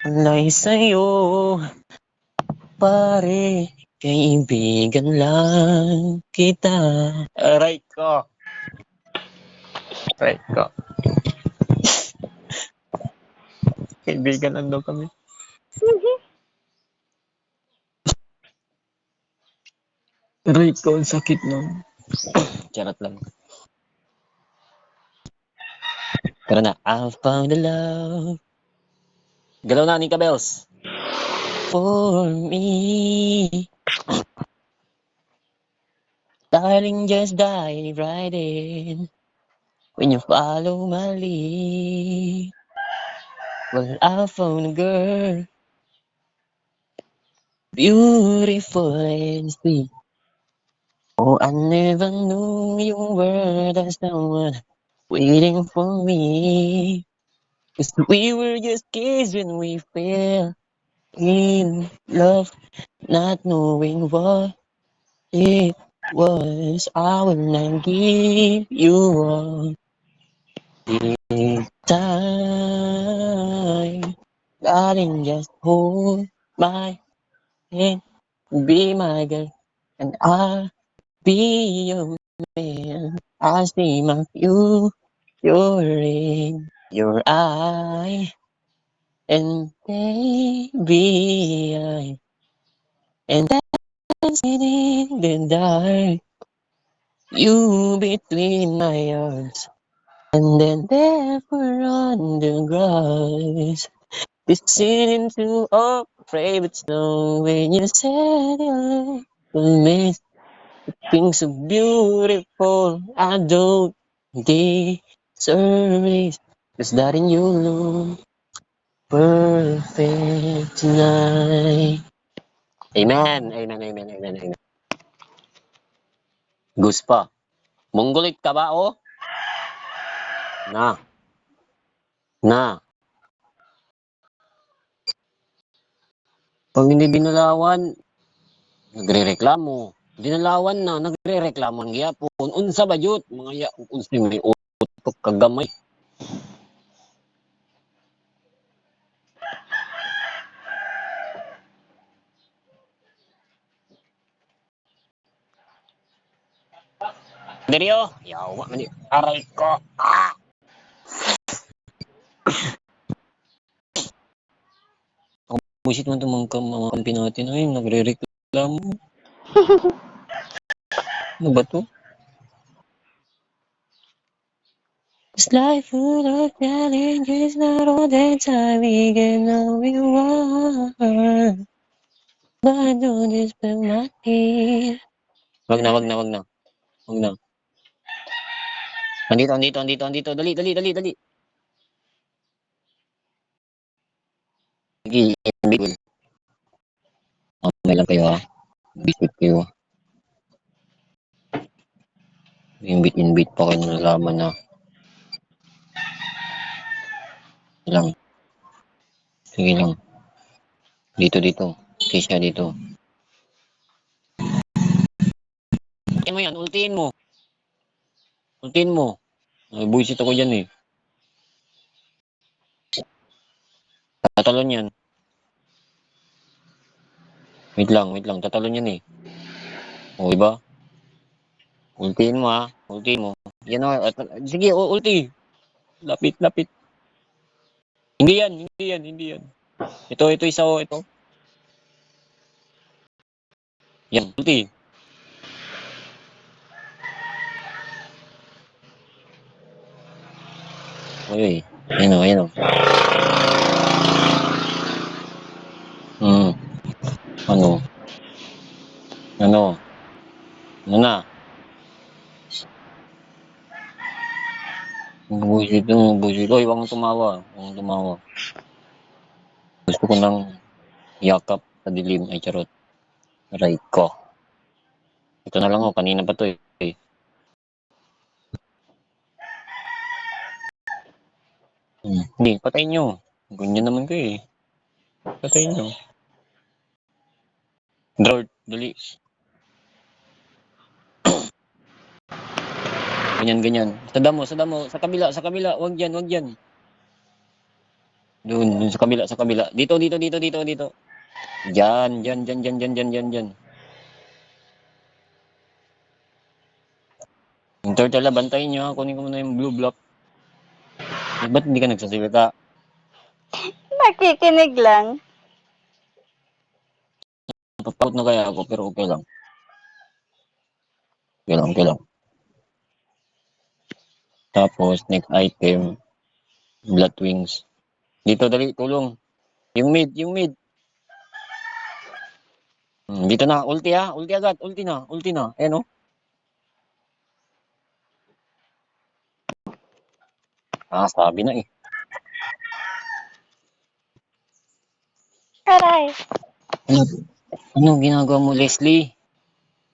Alay sa'yo, pare, kaibigan lang kita. Aray ko. Aray ko. kaibigan lang daw kami. Aray ko, ang sakit nun. Charot lang. Tara na. I found the love. Galaw na, Nika Bells. For me. Darling, just dive right in. When you follow my lead. Well, I found a girl. Beautiful and sweet. Oh, I never knew you were the someone waiting for me. Cause we were just kids when we fell in love, not knowing what it was. I will not give you all the time. Darling, just hold my hand, be my girl, and I'll be your man. I see my future in your eye. And baby, I and dancing in the dark, you between my arms, and then there on the grass, listening to our favorite song when you said you miss things so beautiful. I don't deserve this, cause darling, you look perfect tonight. Amen, amen, amen, amen, amen. Gus pa. Monggolit ka ba, oh? Na. Na. Pag hindi binalawan, nagre-reklamo. Dinalawan na, nagre-reklamo ang gyapon. Unsa ba yun? Mga ya, unsa may utok kagamay. Diri oh. Yawa man Aray ko. Ah! Busit man itong mga, mga kampi natin. Ay, nagre-reklamo. ano ba to? This life full of challenges, not all the time we get know we want. But don't dispel my tears. Wag na, wag na, wag na. Wag na. Andito, andito, andito, andito. Dali, dali, dali, dali. Sige, invite. Mamay lang kayo ha. Visit kayo. Invite, invite pa kayo nalaman na. Lang. Sige lang. Dito, dito. Kisha dito. Ultiin mo yan, ultiin mo. Ultiin mo. Ay, buisit ako dyan eh. Tatalon yan. Wait lang, wait lang. Tatalon yan eh. O, iba? Ultiin mo ha. Ultiin mo. Yan o. Sige, ulti. Lapit, lapit. Hindi yan, hindi yan, hindi yan. Ito, ito isa o, ito. Yan, ulti. Uy, uy. Ayan o, ayan o. Hmm. Ano? Ano? Ano na? Bullshit yung bullshit. Oy, huwag tumawa. Huwag tumawa. Gusto ko nang yakap sa dilim. Ay, charot. Aray ko. Ito na lang oh. Kanina pa to eh. Hmm. Hindi, patayin nyo. Ganyan naman kayo eh. Patayin nyo. Draw, dali. ganyan, ganyan. Sa damo, sa damo. Sa kabila, sa kabila. Huwag yan, huwag yan. Doon, doon sa kabila, sa kabila. Dito, dito, dito, dito, dito. Diyan, diyan, diyan, diyan, diyan, diyan, diyan, diyan. Yung turtle bantayin nyo ha. Kunin ko muna yung blue block. Ba't hindi ka nagsasalita? Nakikinig lang. Papakot na kaya ako, pero okay lang. Okay lang, okay lang. Tapos, next item, blood wings. Dito, dali, tulong. Yung mid, yung mid. Hmm, dito na, ulti ha, ulti agad, ulti na, ulti na. Ayan o. Ah, sabi na eh. Aray. Ano, ano ginagawa mo, Leslie?